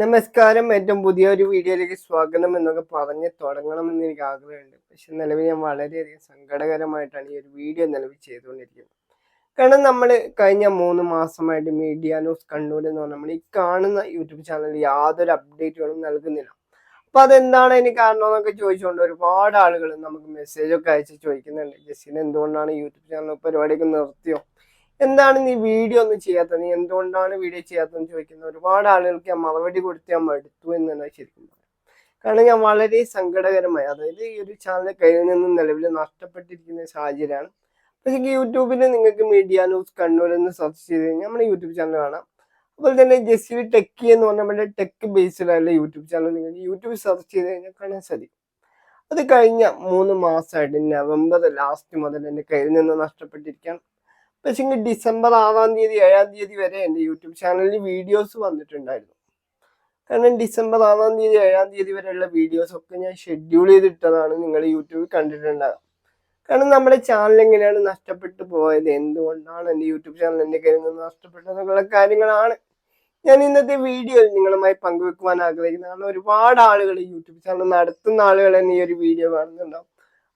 നമസ്കാരം. ഏറ്റവും പുതിയൊരു വീഡിയോയിലേക്ക് സ്വാഗതം എന്നൊക്കെ പറഞ്ഞ് തുടങ്ങണമെന്ന് എനിക്ക് ആഗ്രഹമുണ്ട്. പക്ഷെ നിലവിൽ ഞാൻ വളരെയധികം സങ്കടകരമായിട്ടാണ് ഈ ഒരു വീഡിയോ നിലവിൽ ചെയ്തുകൊണ്ടിരിക്കുന്നത്. കാരണം നമ്മൾ കഴിഞ്ഞ മൂന്ന് മാസമായിട്ട് മീഡിയ ന്യൂസ് കണ്ണൂർ എന്ന് പറഞ്ഞാൽ നമ്മൾ ഈ കാണുന്ന യൂട്യൂബ് ചാനലിൽ യാതൊരു അപ്ഡേറ്റുകളും നൽകുന്നില്ല. അപ്പൊ അതെന്താണ് അതിന് കാരണം എന്നൊക്കെ ചോദിച്ചുകൊണ്ട് ഒരുപാട് ആളുകൾ നമുക്ക് മെസ്സേജൊക്കെ അയച്ച് ചോദിക്കുന്നുണ്ട്. ജസ്റ്റിന് എന്തുകൊണ്ടാണ് യൂട്യൂബ് ചാനൽ പരിപാടിയൊക്കെ നിർത്തിയോ? എന്താണ് നീ വീഡിയോ ഒന്നും ചെയ്യാത്തത്? നീ എന്തുകൊണ്ടാണ് വീഡിയോ ചെയ്യാത്തതെന്ന് ചോദിക്കുന്ന ഒരുപാട് ആളുകൾക്ക് ഞാൻ മറുപടി കൊടുത്ത് ഞാൻ മടുത്തു എന്ന് തന്നെ ശരിക്കും കാരണം ഞാൻ വളരെ സങ്കടകരമായി അതായത് ഈ ഒരു ചാനൽ കയ്യിൽ നിന്ന് നിലവിൽ നഷ്ടപ്പെട്ടിരിക്കുന്ന സാഹചര്യമാണ്. പക്ഷേ യൂട്യൂബിൽ നിങ്ങൾക്ക് മീഡിയ ന്യൂസ് കണ്ണൂർ എന്ന് സെർച്ച് ചെയ്ത് കഴിഞ്ഞാൽ നമ്മുടെ യൂട്യൂബ് ചാനൽ കാണാം. അതുപോലെ തന്നെ ജസ്റ്റ് ടെക്കി എന്ന് പറഞ്ഞാൽ നമ്മുടെ ടെക് ബേസ്ഡ് ആയിട്ടുള്ള യൂട്യൂബ് ചാനൽ നിങ്ങൾക്ക് യൂട്യൂബ് സെർച്ച് ചെയ്ത് കഴിഞ്ഞാൽ കാണാൻ സാധിക്കും. അത് കഴിഞ്ഞ മൂന്ന് മാസമായിട്ട് നവംബർ ലാസ്റ്റ് മുതൽ എന്റെ കയ്യിൽ നിന്ന് നഷ്ടപ്പെട്ടിരിക്കുകയാണ്. പക്ഷേ ഡിസംബർ ആറാം തീയതി ഏഴാം തീയതി വരെ എന്റെ യൂട്യൂബ് ചാനലിൽ വീഡിയോസ് വന്നിട്ടുണ്ടായിരുന്നു. കാരണം ഡിസംബർ ആറാം തീയതി ഏഴാം തീയതി വരെയുള്ള വീഡിയോസ് ഒക്കെ ഞാൻ ഷെഡ്യൂൾ ചെയ്തിട്ടതാണ് നിങ്ങൾ യൂട്യൂബിൽ കണ്ടിട്ടുണ്ടാകും കാരണം നമ്മുടെ ചാനൽ എങ്ങനെയാണ് നഷ്ടപ്പെട്ടു പോയത് എന്തുകൊണ്ടാണ് എന്റെ യൂട്യൂബ് ചാനൽ എന്റെ കയ്യിൽ നിന്ന് നഷ്ടപ്പെട്ടതെന്നുള്ള കാര്യങ്ങളാണ് ഞാൻ ഇന്നത്തെ വീഡിയോയിൽ നിങ്ങളുമായി പങ്കുവെക്കുവാൻ ആഗ്രഹിക്കുന്നത്. കാരണം ഒരുപാട് ആളുകൾ യൂട്യൂബ് ചാനൽ നടത്തുന്ന ആളുകൾ തന്നെ ഈ ഒരു വീഡിയോ കാണുന്നുണ്ടാവും.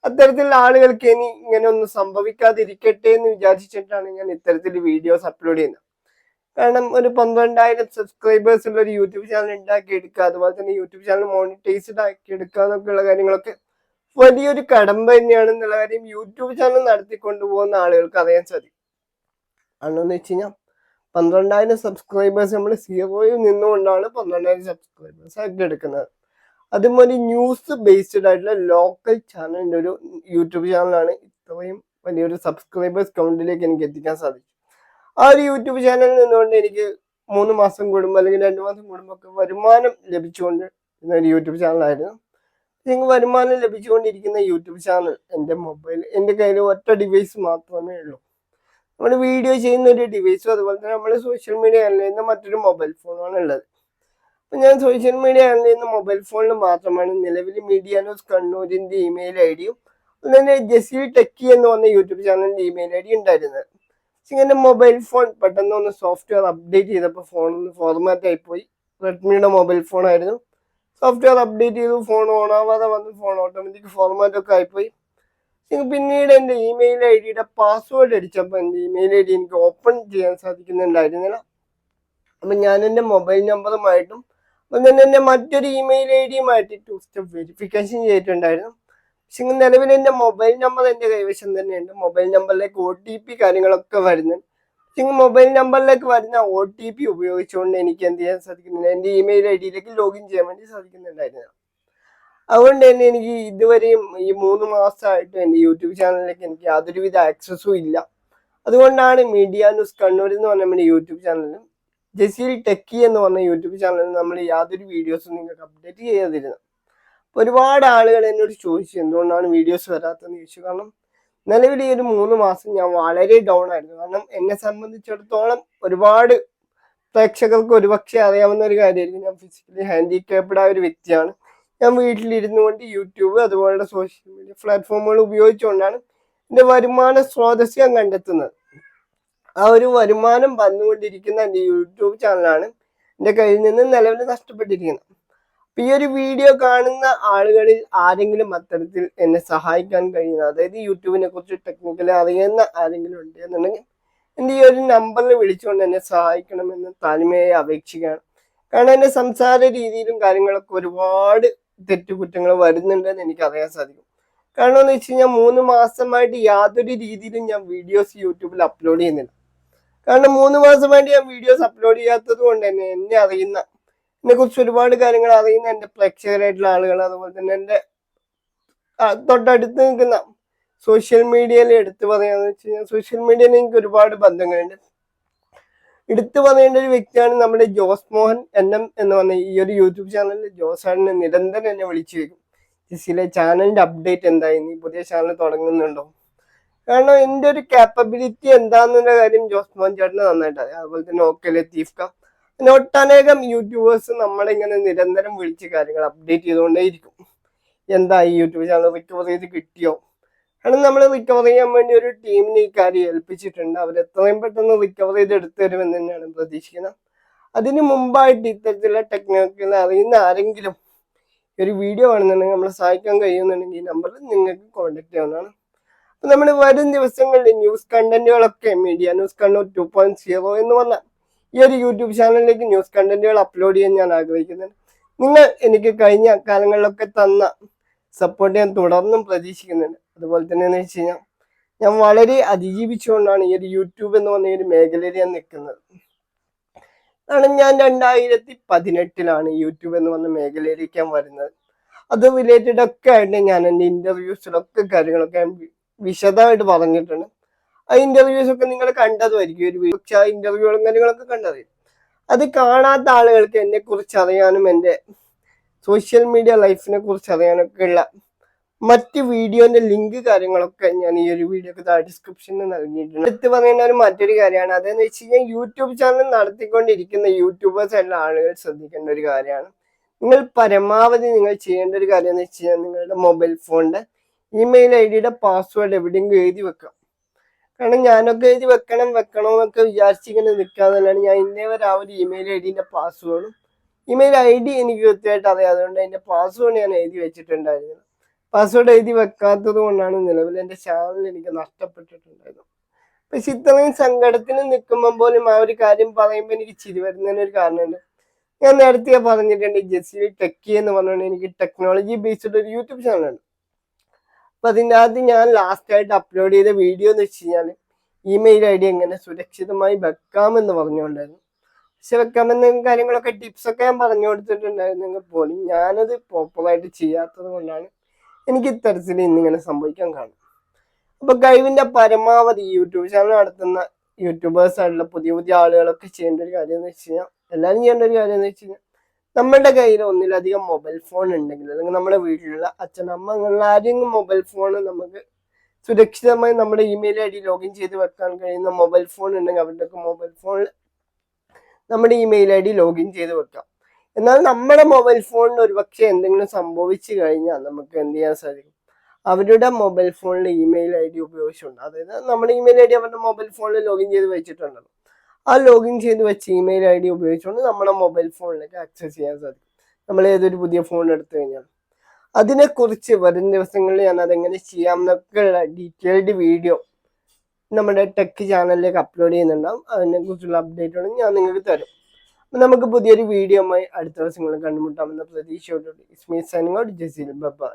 അത്തരത്തിലുള്ള ആളുകൾക്ക് ഇനി ഇങ്ങനെ ഒന്നും സംഭവിക്കാതിരിക്കട്ടെ എന്ന് വിചാരിച്ചിട്ടാണ് ഞാൻ ഇത്തരത്തിൽ വീഡിയോസ് അപ്ലോഡ് ചെയ്യുന്നത്. കാരണം ഒരു പന്ത്രണ്ടായിരം സബ്സ്ക്രൈബേഴ്സ് ഉള്ള ഒരു യൂട്യൂബ് ചാനൽ ഉണ്ടാക്കി എടുക്കുക അതുപോലെ തന്നെ യൂട്യൂബ് ചാനൽ മോണിറ്റൈസ്ഡ് ആക്കി എടുക്കുക എന്നൊക്കെയുള്ള കാര്യങ്ങളൊക്കെ വലിയൊരു കടമ്പ തന്നെയാണ് എന്നുള്ള കാര്യം യൂട്യൂബ് ചാനൽ നടത്തിക്കൊണ്ടു പോകുന്ന ആളുകൾക്ക് അറിയാൻ സാധിക്കും. ആണെന്ന് വെച്ച് കഴിഞ്ഞാൽ പന്ത്രണ്ടായിരം സബ്സ്ക്രൈബേഴ്സ് നമ്മൾ സീറോയിൽ നിന്നുകൊണ്ടാണ് പന്ത്രണ്ടായിരം സബ്സ്ക്രൈബേഴ്സ് ആക്കി എടുക്കുന്നത്. അതും ഒരു ന്യൂസ് ബേസ്ഡ് ആയിട്ടുള്ള ലോക്കൽ ചാനലിന്റെ ഒരു യൂട്യൂബ് ചാനലാണ് ഇത്രയും വലിയൊരു സബ്സ്ക്രൈബേഴ്സ് കൗണ്ടിലേക്ക് എനിക്ക് എത്തിക്കാൻ സാധിച്ചു. ആ ഒരു യൂട്യൂബ് ചാനലിൽ നിന്നുകൊണ്ട് എനിക്ക് മൂന്ന് മാസം കൂടുമ്പോൾ അല്ലെങ്കിൽ രണ്ട് മാസം കൂടുമ്പോൾ ഒക്കെ വരുമാനം ലഭിച്ചുകൊണ്ട് ഒരു യൂട്യൂബ് ചാനലായിരുന്നു നിങ്ങൾക്ക് വരുമാനം ലഭിച്ചുകൊണ്ടിരിക്കുന്ന യൂട്യൂബ് ചാനൽ എന്റെ മൊബൈൽ എന്റെ കയ്യിൽ ഒറ്റ ഡിവൈസ് മാത്രമേ ഉള്ളൂ. നമ്മൾ വീഡിയോ ചെയ്യുന്ന ഒരു ഡിവൈസും അതുപോലെ തന്നെ നമ്മൾ സോഷ്യൽ മീഡിയ അല്ലെങ്കിൽ മറ്റൊരു മൊബൈൽ ഫോണാണ് ഉള്ളത്. ഞാൻ സോഷ്യൽ മീഡിയ ചെയ്യുന്ന മൊബൈൽ ഫോണിൽ മാത്രമാണ് നിലവിൽ മീഡിയ ന്യൂസ് കണ്ണൂരിന്റെ ഇമെയിൽ ഐ ഡിയും അതുപോലെ ജസീൽ ടെക്കി എന്ന് പറഞ്ഞ യൂട്യൂബ് ചാനലിന്റെ ഇമെയിൽ ഐ ഡി ഉണ്ടായിരുന്നത്. പക്ഷെ ഇങ്ങനെ മൊബൈൽ ഫോൺ പെട്ടെന്ന് ഒന്ന് സോഫ്റ്റ്വെയർ അപ്ഡേറ്റ് ചെയ്തപ്പോൾ ഒന്ന് ഫോർമാറ്റ് ആയിപ്പോയി റെഡ്മിയുടെ മൊബൈൽ ഫോൺ ആയിരുന്നു. സോഫ്റ്റ്വെയർ അപ്ഡേറ്റ് ചെയ്തു ഫോൺ ഓൺ ആവാതെ വന്ന് ഫോൺ ഓട്ടോമാറ്റിക് ഫോർമാറ്റ് ഒക്കെ ആയിപ്പോയി പിന്നീട് എന്റെ ഇമെയിൽ ഐ ഡിയുടെ പാസ്വേഡ് അടിച്ചപ്പോൾ എന്റെ ഇമെയിൽ ഐ ഡി എനിക്ക് ഓപ്പൺ ചെയ്യാൻ സാധിക്കുന്നുണ്ടായിരുന്നില്ല. അപ്പം ഞാൻ എന്റെ മൊബൈൽ നമ്പറുമായിട്ടും അപ്പം തന്നെ മറ്റൊരു ഇമെയിൽ ഐ ഡിയുമായിട്ട് ടു സ്റ്റെപ്പ് വെരിഫിക്കേഷൻ ചെയ്തിട്ടുണ്ടായിരുന്നു. പക്ഷെ നിലവിൽ എന്റെ മൊബൈൽ നമ്പർ എന്റെ കൈവശം തന്നെയുണ്ട്. മൊബൈൽ നമ്പറിലേക്ക് ഒ ടി പി കാര്യങ്ങളൊക്കെ വരുന്നുണ്ട് പക്ഷെ മൊബൈൽ നമ്പറിലേക്ക് വരുന്ന ഒ ടി പി ഉപയോഗിച്ചുകൊണ്ട് എനിക്ക് എന്ത് ചെയ്യാൻ സാധിക്കുന്നില്ല. എന്റെ ഇമെയിൽ ഐ ഡിയിലേക്ക് ലോഗിൻ ചെയ്യാൻ വേണ്ടി സാധിക്കുന്നുണ്ടായിരുന്നു. അതുകൊണ്ട് തന്നെ എനിക്ക് ഇതുവരെയും ഈ മൂന്ന് മാസമായിട്ട് എന്റെ യൂട്യൂബ് ചാനലിലേക്ക് എനിക്ക് യാതൊരുവിധ ആക്സസും ഇല്ല. അതുകൊണ്ടാണ് മീഡിയ ന്യൂസ് കണ്ണൂർ എന്ന് പറഞ്ഞ നമ്മുടെ യൂട്യൂബ് ചാനലിലും ജസീൽ ടെക്കി എന്ന് പറഞ്ഞ യൂട്യൂബ് ചാനലിൽ നമ്മൾ യാതൊരു വീഡിയോസും നിങ്ങൾക്ക് അപ്ഡേറ്റ് ചെയ്യാതിരുന്നത് ഒരുപാട് ആളുകൾ എന്നോട് ചോദിച്ചു എന്തുകൊണ്ടാണ് വീഡിയോസ് വരാത്തതെന്ന് ചോദിച്ചു? കാരണം നിലവിൽ ഈ ഒരു മൂന്ന് മാസം ഞാൻ വളരെ ഡൗൺ ആയിരുന്നു. കാരണം എന്നെ സംബന്ധിച്ചിടത്തോളം ഒരുപാട് പ്രേക്ഷകർക്ക് ഒരുപക്ഷെ അറിയാവുന്ന ഒരു കാര്യമായിരിക്കും. ഞാൻ ഫിസിക്കലി ഹാൻഡിക്യാപ്ഡ് ആയ ഒരു വ്യക്തിയാണ്. ഞാൻ വീട്ടിലിരുന്നു കൊണ്ട് യൂട്യൂബ് അതുപോലെ സോഷ്യൽ മീഡിയ പ്ലാറ്റ്ഫോമുകൾ ഉപയോഗിച്ചുകൊണ്ടാണ് എന്റെ വരുമാന സ്രോതസ് ഞാൻ കണ്ടെത്തുന്നത്. ആ ഒരു വരുമാനം വന്നുകൊണ്ടിരിക്കുന്ന എന്റെ യൂട്യൂബ് ചാനലാണ്. എന്റെ കയ്യിൽ നിന്ന് നിലവിൽ നഷ്ടപ്പെട്ടിരിക്കുന്നത് ഈ ഒരു വീഡിയോ കാണുന്ന ആളുകളിൽ ആരെങ്കിലും അത്തരത്തിൽ എന്നെ സഹായിക്കാൻ കഴിയുന്ന അതായത് യൂട്യൂബിനെ കുറിച്ച് ടെക്നിക്കലി അറിയുന്ന ആരെങ്കിലും ഉണ്ട് എന്നുണ്ടെങ്കിൽ എന്റെ ഈ ഒരു നമ്പറിൽ വിളിച്ചുകൊണ്ട് എന്നെ സഹായിക്കണമെന്ന് താഴ്മയായി അപേക്ഷിക്കുകയാണ്. കാരണം എന്റെ സംസാര രീതിയിലും കാര്യങ്ങളൊക്കെ ഒരുപാട് തെറ്റുകുറ്റങ്ങൾ വരുന്നുണ്ടെന്ന് എനിക്ക് അറിയാൻ സാധിക്കും. കാരണം എന്ന് വെച്ച് കഴിഞ്ഞാൽ മൂന്ന് മാസമായിട്ട് യാതൊരു രീതിയിലും ഞാൻ വീഡിയോസ് യൂട്യൂബിൽ അപ്ലോഡ് ചെയ്യുന്നില്ല. കാരണം മൂന്ന് മാസം വേണ്ടി ഞാൻ വീഡിയോസ് അപ്ലോഡ് ചെയ്യാത്തത് കൊണ്ട് തന്നെ എന്നെ അറിയുന്ന എന്നെ കുറിച്ച് ഒരുപാട് കാര്യങ്ങൾ അറിയുന്ന എന്റെ പ്രേക്ഷകരായിട്ടുള്ള ആളുകൾ അതുപോലെ തന്നെ എന്റെ തൊട്ടടുത്ത് നിൽക്കുന്ന സോഷ്യൽ മീഡിയയിൽ എടുത്തു പറയാന്ന് വെച്ച് കഴിഞ്ഞാൽ സോഷ്യൽ മീഡിയയിൽ എനിക്ക് ഒരുപാട് ബന്ധങ്ങളുണ്ട്. എടുത്തു പറയേണ്ട ഒരു വ്യക്തിയാണ് നമ്മുടെ ജോസ് മോഹൻ എൻ എം എന്ന് പറഞ്ഞ ഈ ഒരു യൂട്യൂബ് ചാനലിൽ ജോസ് ആടിനെ നിരന്തരം എന്നെ വിളിച്ചു വെക്കും ജിസിലെ ചാനലിന്റെ അപ്ഡേറ്റ് എന്തായി? നീ പുതിയ ചാനൽ തുടങ്ങുന്നുണ്ടോ? കാരണം എന്റെ ഒരു കാപ്പബിലിറ്റി എന്താന്നുള്ള കാര്യം ജോസ്മോൻ ചേട്ടന് നന്നായിട്ട് അറിയാം. അതുപോലെ തന്നെ ഓക്കെ തീഫ്ക പിന്നെ ഒട്ടനേകം യൂട്യൂബേഴ്സ് നമ്മളിങ്ങനെ നിരന്തരം വിളിച്ച് കാര്യങ്ങൾ അപ്ഡേറ്റ് ചെയ്തുകൊണ്ടേയിരിക്കും എന്താ ഈ യൂട്യൂബ് ചാനൽ റിക്കവർ ചെയ്ത് കിട്ടിയോ? കാരണം നമ്മൾ റിക്കവർ ചെയ്യാൻ വേണ്ടി ഒരു ടീമിനെ ഈ കാര്യം ഏൽപ്പിച്ചിട്ടുണ്ട്. അവർ എത്രയും പെട്ടെന്ന് റിക്കവർ ചെയ്ത് എടുത്തു തരുമെന്ന് തന്നെയാണ് പ്രതീക്ഷിക്കുന്നത്. അതിന് മുമ്പായിട്ട് ഇത്തരത്തിലുള്ള ടെക്നോളജികൾ അറിയുന്ന ആരെങ്കിലും ഒരു വീഡിയോ കാണുന്നുണ്ടെങ്കിൽ നമ്മളെ സഹായിക്കാൻ കഴിയുന്നുണ്ടെങ്കിൽ ഈ നമ്പറിൽ നിങ്ങൾക്ക് കോൺടാക്ട് ചെയ്യാവുന്നതാണ്. നമ്മൾ വരും ദിവസങ്ങളിൽ news കണ്ടന്റുകളൊക്കെ media news Kannur two point zero എന്ന് വന്ന ഈ ഒരു യൂട്യൂബ് ചാനലിലേക്ക് ന്യൂസ് കണ്ടന്റുകൾ അപ്ലോഡ് ചെയ്യാൻ ഞാൻ ആഗ്രഹിക്കുന്നുണ്ട്. നിങ്ങൾ എനിക്ക് കഴിഞ്ഞ കാലങ്ങളിലൊക്കെ തന്ന സപ്പോർട്ട് ഞാൻ തുടർന്നും പ്രതീക്ഷിക്കുന്നുണ്ട്. അതുപോലെ തന്നെ എന്ന് വെച്ച് കഴിഞ്ഞാൽ ഞാൻ വളരെ അതിജീവിച്ചുകൊണ്ടാണ് ഈ ഒരു യൂട്യൂബ് എന്ന് പറഞ്ഞ ഒരു മേഖലയിൽ ഞാൻ നിൽക്കുന്നത്. കാരണം ഞാൻ രണ്ടായിരത്തി പതിനെട്ടിലാണ് യൂട്യൂബ് എന്ന് പറഞ്ഞ മേഖലയിലേക്ക് ഞാൻ വരുന്നത്. അത് റിലേറ്റഡ് ഒക്കെ ആയിട്ട് ഞാൻ എന്റെ ഇന്റർവ്യൂസിലൊക്കെ കാര്യങ്ങളൊക്കെ വിശദമായിട്ട് പറഞ്ഞിട്ടുണ്ട്. ആ ഇന്റർവ്യൂസ് ഒക്കെ നിങ്ങൾ കണ്ടതുമായിരിക്കും ഒരു പക്ഷെ ആ ഇന്റർവ്യൂകളും കാര്യങ്ങളൊക്കെ കണ്ടത് അത് കാണാത്ത ആളുകൾക്ക് എന്നെ കുറിച്ച് അറിയാനും എന്റെ സോഷ്യൽ മീഡിയ ലൈഫിനെ കുറിച്ച് അറിയാനൊക്കെ ഉള്ള മറ്റ് വീഡിയോന്റെ ലിങ്ക് കാര്യങ്ങളൊക്കെ ഞാൻ ഈ ഒരു താഴെ ഡിസ്ക്രിപ്ഷനിൽ നൽകിയിട്ടുണ്ട്. എടുത്ത് പറയുന്ന ഒരു മറ്റൊരു കാര്യമാണ്. അതെന്ന് വെച്ച് കഴിഞ്ഞാൽ യൂട്യൂബ് ചാനൽ നടത്തിക്കൊണ്ടിരിക്കുന്ന യൂട്യൂബേഴ്സ് എല്ലാ ആളുകൾ ശ്രദ്ധിക്കേണ്ട ഒരു കാര്യമാണ്. നിങ്ങൾ പരമാവധി നിങ്ങൾ ചെയ്യേണ്ട ഒരു കാര്യം എന്ന് വെച്ച് കഴിഞ്ഞാൽ നിങ്ങളുടെ മൊബൈൽ ഫോണിന്റെ ഇമെയിൽ ഐ ഡിയുടെ പാസ്വേഡ് എവിടെയെങ്കിലും എഴുതി വെക്കാം. കാരണം ഞാനൊക്കെ എഴുതി വെക്കണം വെക്കണം എന്നൊക്കെ വിചാരിച്ചിങ്ങനെ നിൽക്കാതല്ലാണ് ഞാൻ ഇന്നേ വരെ ആ ഒരു ഇമെയിൽ ഐ ഡിന്റെ പാസ്വേഡും ഇമെയിൽ ഐ ഡി എനിക്ക് കൃത്യമായിട്ട് അറിയാം അതുകൊണ്ട് അതിന്റെ പാസ്വേഡ് ഞാൻ എഴുതി വെച്ചിട്ടുണ്ടായിരുന്നു. പാസ്വേഡ് എഴുതി വെക്കാത്തത് കൊണ്ടാണ് നിലവിൽ എന്റെ ചാനൽ എനിക്ക് നഷ്ടപ്പെട്ടിട്ടുണ്ടായിരുന്നു പക്ഷെ ഇത്രയും സങ്കടത്തിൽ നിൽക്കുമ്പോൾ പോലും ആ ഒരു കാര്യം പറയുമ്പോൾ എനിക്ക് ചിരി വരുന്നതിന് ഒരു കാരണമുണ്ട്. ഞാൻ നേരത്തെ പറഞ്ഞിട്ടുണ്ട് ജെസ്സി ടെക്കി എന്ന് പറഞ്ഞുകൊണ്ട് എനിക്ക് ടെക്നോളജി ബേസ്ഡ് ഒരു യൂട്യൂബ് ചാനലുണ്ട് അപ്പൊ അതിന്റെ ഞാൻ ലാസ്റ്റ് ആയിട്ട് അപ്ലോഡ് ചെയ്ത വീഡിയോ എന്ന് വെച്ച് കഴിഞ്ഞാൽ ഇമെയിൽ ഐ ഡി എങ്ങനെ സുരക്ഷിതമായി വെക്കാമെന്ന് പറഞ്ഞുകൊണ്ടായിരുന്നു പക്ഷെ വെക്കാമെന്ന കാര്യങ്ങളൊക്കെ ടിപ്സ് ഒക്കെ ഞാൻ പറഞ്ഞു കൊടുത്തിട്ടുണ്ടായിരുന്നെങ്കിൽ പോലും ഞാനത് പ്രോപ്പറായിട്ട് ചെയ്യാത്തത് കൊണ്ടാണ് എനിക്ക് ഇത്തരത്തിൽ ഇന്നിങ്ങനെ സംഭവിക്കാൻ കാണും അപ്പൊ കഴിവിന്റെ പരമാവധി യൂട്യൂബ് ചാനൽ നടത്തുന്ന യൂട്യൂബേഴ്സ് ആയിട്ടുള്ള പുതിയ പുതിയ ആളുകളൊക്കെ ചെയ്യേണ്ട ഒരു കാര്യം എന്ന് വെച്ച് കഴിഞ്ഞാൽ എല്ലാവരും ചെയ്യേണ്ട ഒരു കാര്യം എന്ന് വെച്ച് കഴിഞ്ഞാൽ നമ്മുടെ കയ്യിൽ ഒന്നിലധികം മൊബൈൽ ഫോൺ ഉണ്ടെങ്കിൽ അല്ലെങ്കിൽ നമ്മുടെ വീട്ടിലുള്ള അച്ഛനമ്മ അങ്ങനെയുള്ള ആരെങ്കിലും മൊബൈൽ ഫോൺ നമുക്ക് സുരക്ഷിതമായി നമ്മുടെ ഇമെയിൽ ഐ ഡി ലോഗിൻ ചെയ്ത് വെക്കാൻ കഴിയുന്ന മൊബൈൽ ഫോൺ ഉണ്ടെങ്കിൽ അവരുടെ മൊബൈൽ ഫോണിൽ നമ്മുടെ ഇമെയിൽ ഐ ഡി ലോഗിൻ ചെയ്ത് വെക്കാം. എന്നാൽ നമ്മുടെ മൊബൈൽ ഫോണിന് ഒരുപക്ഷെ എന്തെങ്കിലും സംഭവിച്ചു കഴിഞ്ഞാൽ നമുക്ക് എന്ത് ചെയ്യാൻ സാധിക്കും? അവരുടെ മൊബൈൽ ഫോണിൽ ഇമെയിൽ ഐ ഡി ഉപയോഗിച്ചുകൊണ്ട് അതായത് നമ്മുടെ ഇമെയിൽ ഐ ഡി അവരുടെ മൊബൈൽ ഫോണിൽ ലോഗിൻ ചെയ്ത് വെച്ചിട്ടുണ്ടല്ലോ. ആ ലോഗിൻ ചെയ്ത് വെച്ച് ഇമെയിൽ ഐ ഡി ഉപയോഗിച്ചുകൊണ്ട് നമ്മുടെ മൊബൈൽ ഫോണിലേക്ക് ആക്സസ് ചെയ്യാൻ സാധിക്കും. നമ്മൾ ഏതൊരു പുതിയ ഫോൺ എടുത്തു കഴിഞ്ഞാൽ അതിനെക്കുറിച്ച് വരും ദിവസങ്ങളിൽ ഞാൻ അതെങ്ങനെ ചെയ്യാം എന്നൊക്കെയുള്ള ഡീറ്റെയിൽഡ് വീഡിയോ നമ്മുടെ ടെക് ചാനലിലേക്ക് അപ്ലോഡ് ചെയ്യുന്നുണ്ടാവും. അതിനെക്കുറിച്ചുള്ള അപ്ഡേറ്റുകൾ ഞാൻ നിങ്ങൾക്ക് തരും. അപ്പം നമുക്ക് പുതിയൊരു വീഡിയോ ആയി അടുത്ത ദിവസങ്ങളിൽ കണ്ടുമുട്ടാമെന്ന പ്രതീക്ഷയോടുകൂടി. Ismi signing out Jaseel bye